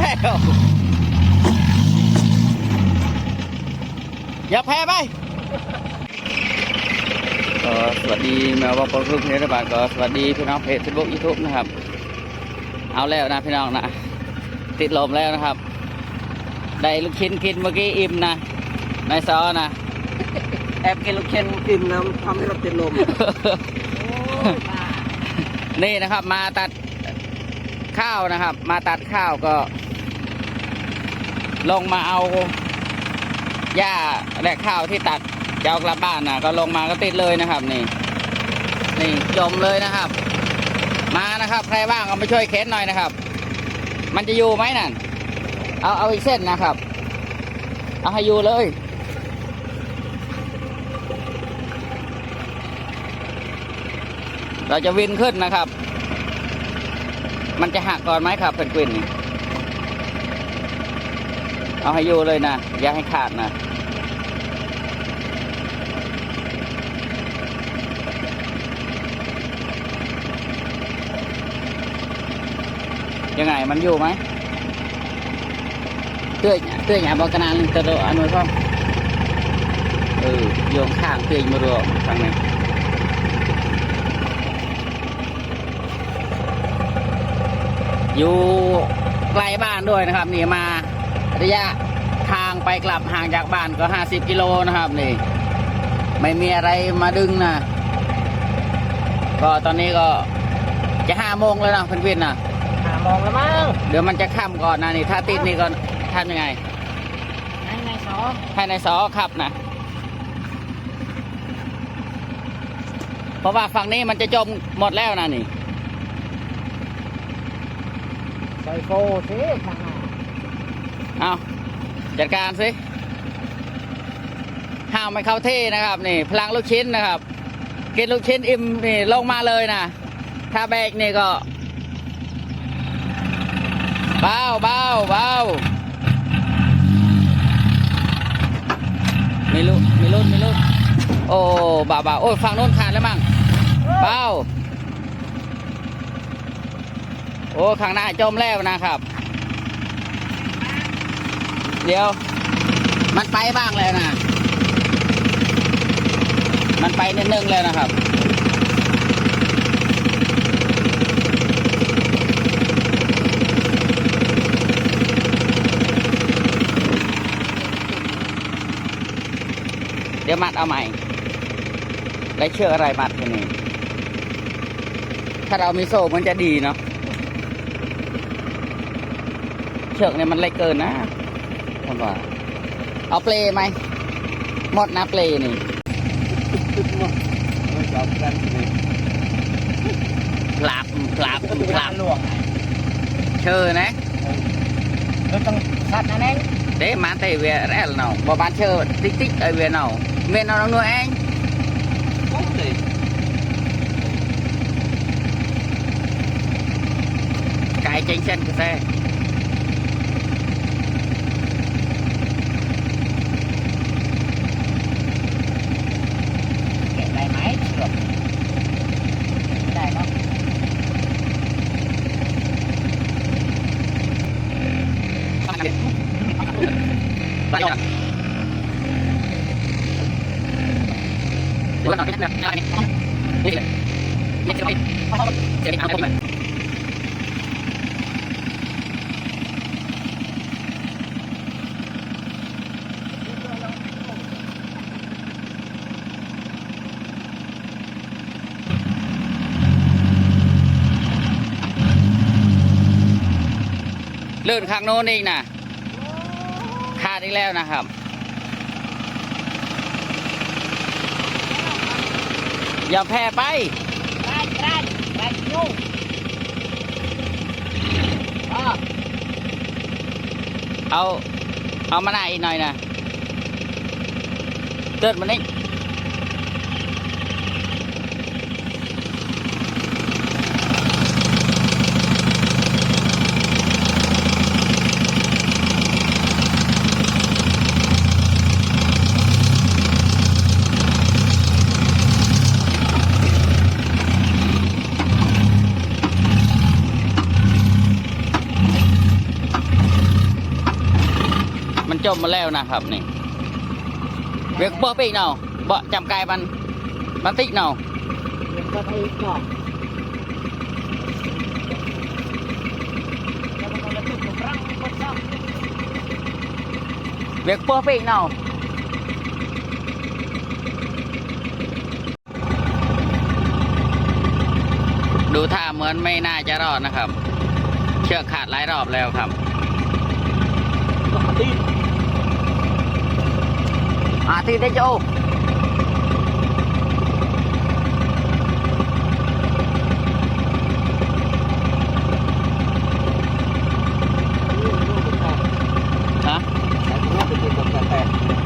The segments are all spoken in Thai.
แล้วอย่าแพ้ไปก็สวัสดีแมวว่าปลุกเพจบาทก็สวัสดีพี่น้องเพจเฟซบุ๊กยูทูบนะครับ เอาแล้วนะพี่น้องนะ ติดลมแล้วนะครับ ได้ลูกชิ้นกินเมื่อกี้อิ่มนะนายซอนะแอบกินลูกเคนกินน้ำทำให้เราติดลมนี่นะครับ มาตัดข้าวนะครับ มาตัดข้าวก็ ลงมาเอาหญ้าและข้าวที่ตัดจะเอากลับบ้านนะก็ลงมาก็ติดเลยนะครับ นี่ นี่จมเลยนะครับ มานะครับใครว่างเอามาช่วยเข็นหน่อยนะครับ มันจะอยู่ไหมนั่นเอาเอาอีกเส้นนะครับ เอาให้อยู่เลยเราจะวินขึ้นนะครับ มันจะหักก่อนไหมครับเพนกวินน เอาให้อยู่เลยนะอย่าให้ขาดนะยังไงมันอยู่ไหมเตื้อยเตื้อยหยาบอกกนานตะโดอันนู้นก็เออโยงข้างเตื้อยมารัวทางนี้อยู่ใกล้บ้านด้วยนะครับ นี่มา ระยะทางไปกลับห่างจากบ้านก็50กิโลนะครับนี่ ไม่มีอะไรมาดึงนะก็ตอนนี้ก็จะห้าโมงแล้วนะเพื่อนๆนะหามองแล้วมั้งเดี๋ยวมันจะค่ำก่อนนะนี่ถ้าติดนี่ก็ทำยังไงนั่นไงสอให้ในายสอขับนะเพราะว่าฝั่งนี้มันจะจมหมดแล้วนะนี่ใส่โฟสิข้างหน้า เอาจัดการสิห้ามไม่เข้าที่นะครับ นี่ พลังลูกชิ้นนะครับ กินลูกชิ้นอิ่มนี่ลงมาเลยนะถ้าแบกนี่ก็เบาเบาเบามีลุ้นมีลุ้นมีลุ้นโอ้เบาเบาโอ้ฝั่งโน้นขาดแล้วมั้งเบาโอ้ข้างหน้าจมแล้วนะครับ เดี๋ยว มันไปบ้างแล้วนะ มันไปนิดนึงแล้วนะครับเดี๋ยวมัดเอาใหม่ ได้เชือกอะไรมัดทีนี้ ถ้าเรามีโซ่มันจะดีเนาะ เชือกเนี่ยมันเล็กเกินนะ ผมว่า เอาเปลไหม หมดนะเปลนี่ไม่จับกันนี่กลับกลับกลับหลวงเชื่อนะเราต้องชัดนะแน่ để mà tay về rẽ là nào bà bán chơi tích tích ở về nào miền nào nó nuôi anh โอ้ย cái chánh chân của xe เก็บได้ไหมเชือกไม่ได้เนาะ Lại rồi. Ủa, nó cái này, cái này. Đi đi. Đi đi. Đi đi, ăn cơm này. ลื่นข้างโน้นอีกนะขาดอีกแล้วนะครับ อย่าแพ้ไปได้ได้ได้ยูอ่าเอา เอามาหน้าอีกหน่อยนะเติร์ดมันนี่ จมมาแล้วนะครับนี่เวียกเบอร์ปีกเนาเบาะจำกายมันมันติกเนาก็ให้ก่อนเวียกเบอร์ปีกเนาดูท่าเหมือนไม่น่าจะรอดนะครับ เชือกขาดหลายรอบแล้วครับ ตีอาทิตย์ได้โจฮะ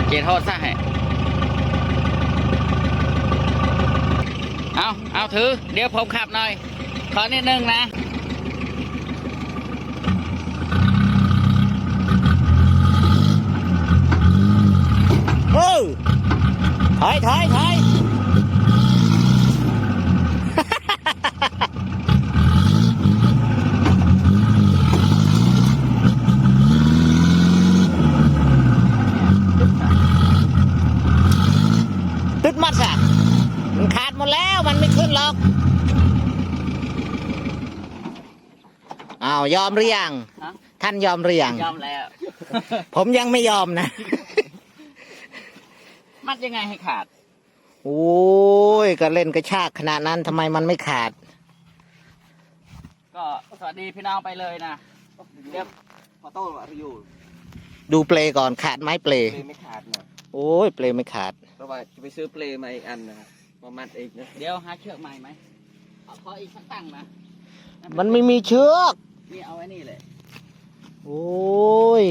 เจโทษซะให้เอาเอาถือ เดี๋ยวผมขับหน่อย ขอนิดนึงนะ เออถ อยถอยถอยตึดมัดอะมันขาดหมดแล้วมันไม่ขึ้นหรอกอ้าวยอมหรือยังฮะท่านยอมหรือยัง ยอมแล้ว ผมยังไม่ยอมนะ มัดยังไงให้ขาด โอ้ยก็เล่นกระชากขนาดนั้นทำไมมันไม่ขาด ก็สวัสดีพี่น้องไปเลยนะเดี๋ยวพอโต้รีวิวดูเปลก่อนขาดไหมเปลเปลไม่ขาดนะโอ้ยเปลไม่ขาด เพราะว่าจะไปซื้อเปลมาอีกอันนะครับมามัดเองนะเดี๋ยวหาเชือกใหม่ไหมเอาขออีกสักตั้งนะมันไม่มีเชือก นี่เอาไว้นี่เลยโอ้ย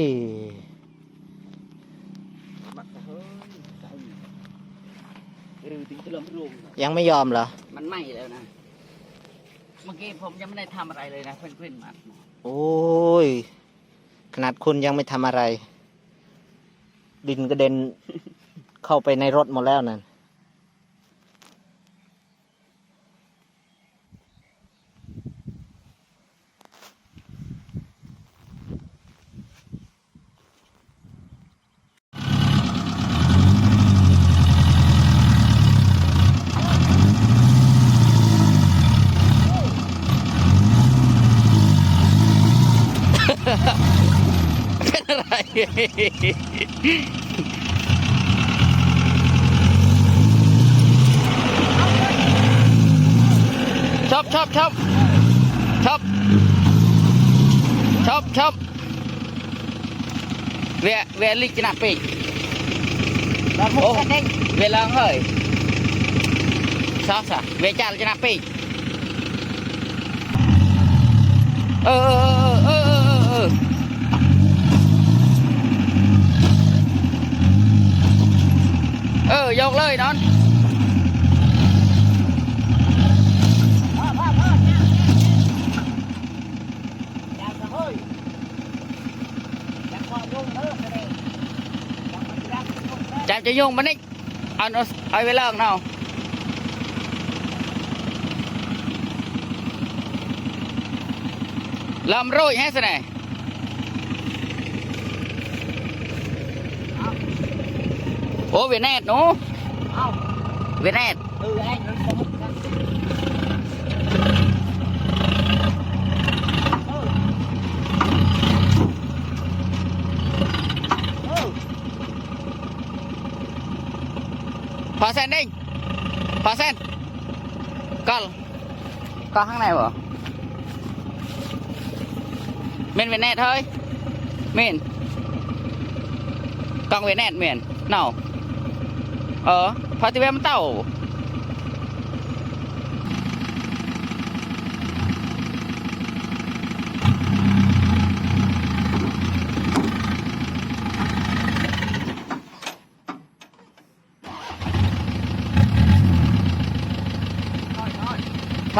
มัดเฮ้ยห รือถึงจะล้มรวมนะยังไม่ยอมเหรอ มันไหม้แล้วนะ เมื่อกี้ผมยังไม่ได้ทำอะไรเลยนะเพื่อนๆมาโอ้ย ขนาดคุณยังไม่ทำอะไร ดินกระเด็นเข้าไปในรถหมดแล้วนั่น เป็นอะไร ชอบชอบชอบชอบชอบชอบเวเวลิกนาปีกโอ้เวลาเฮ้ยชอบสะเวจาลจนาปีกเออเออเออเออเออเออ เออยกเลยนอนจับจะยุ่งมันนี่เอาเอาเอาไปเลิกเนาะลำโรยให้สนยโอ้เวีย นแนดหนูเวียนแนด ừ anh nó có một cái พอเส้นดิพอเส้นก็ก็ข้างในบ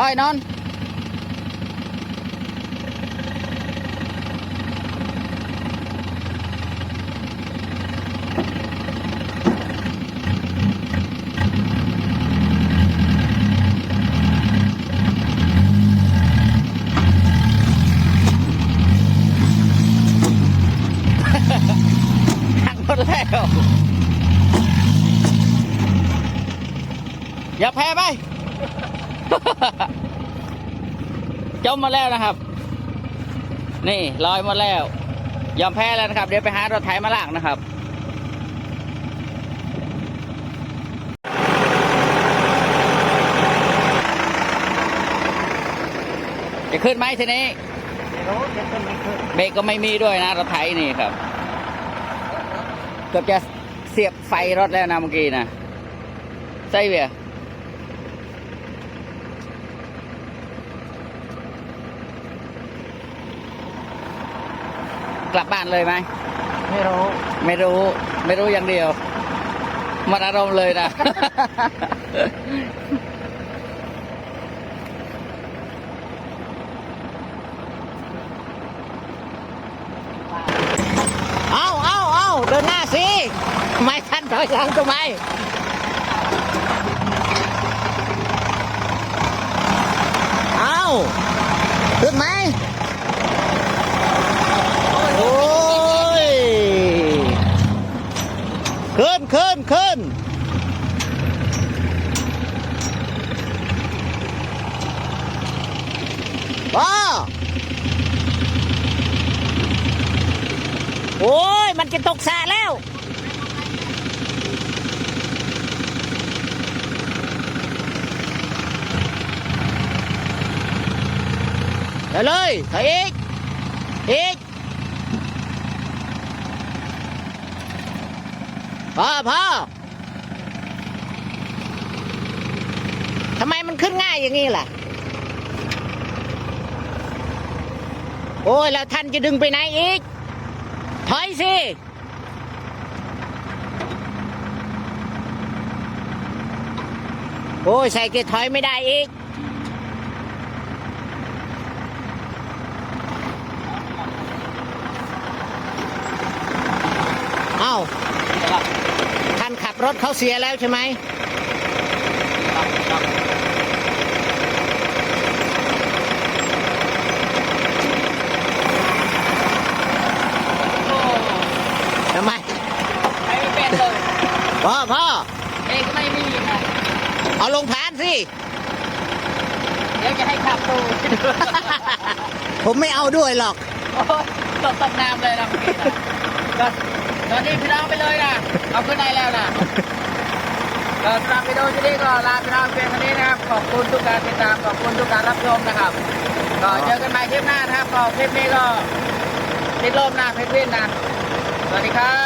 ่เมนเวี แนดเฮ้ยเมนกล้องเวียนแนดเมนเน่าเออพอที่เวียนมันเต่าถอยนอนดแล้วอย่าแพ้ไป จมมาแล้วนะครับ นี่ลอยหมาแล้ว ยอมแพ้แล้วนะครับ เดี๋ยวไปหารถไถมาลากนะครับจะขึ้นไหมทีนี้ไม่รู้จะขึ้นไม่ขึ้นเบรกก็ไม่มีด้วยนะรถไถนี่ครับเกือบจะเสียบไฟรถแล้วนะเมื่อกี้นะใช่เบียร์กลับบ้านเลยไหมไม่รู้ ไม่รู้ ไม่รู้อย่างเดียวหมันอารมณ์เลยนะ เอาเอาเอาเดินหน้าสิไม่ทัน ถอยหลังทำไมเอาขึ้นไหมโอ้ยขึ้นขึ้นขึ้นว้าโอ้ย มันจะตกสระแล้ว เดี๋ยวเลยถอยอีกอีกพอพอทำไมมันขึ้นง่ายอย่างนี้ล่ะ โอ้ยแล้วท่านจะดึงไปไหนอีก ถอยสิโอ้ยใส่เกียร์ถอยไม่ได้อีก เอ้า ท่านขับรถเขาเสียแล้วใช่ไหมทำไมไปไม่เป็นเลยพ่อพ่อเองก็ไม่มีนะเอาลงพานสิ เดี๋ยวจะให้ขับดู ผมไม่เอาด้วยหรอก โอ้ยตกตกน้ำเลยนะเมื่อกี้นะก็ ตอนนี้พี่น้องไปเลยนะเอาขึ้นได้แล้วนะก็สำหรับวิดีโอที่นี้ก็ลาพี่น้องเพียงเท่านี้นะครับ ขอบคุณทุกการติดตาม ขอบคุณทุกการรับชมนะครับ ก็เจอกันใหม่คลิปหน้านะครับก็คลิปนี้ก็ติดลมนะเพชรวินนะ สวัสดีครับ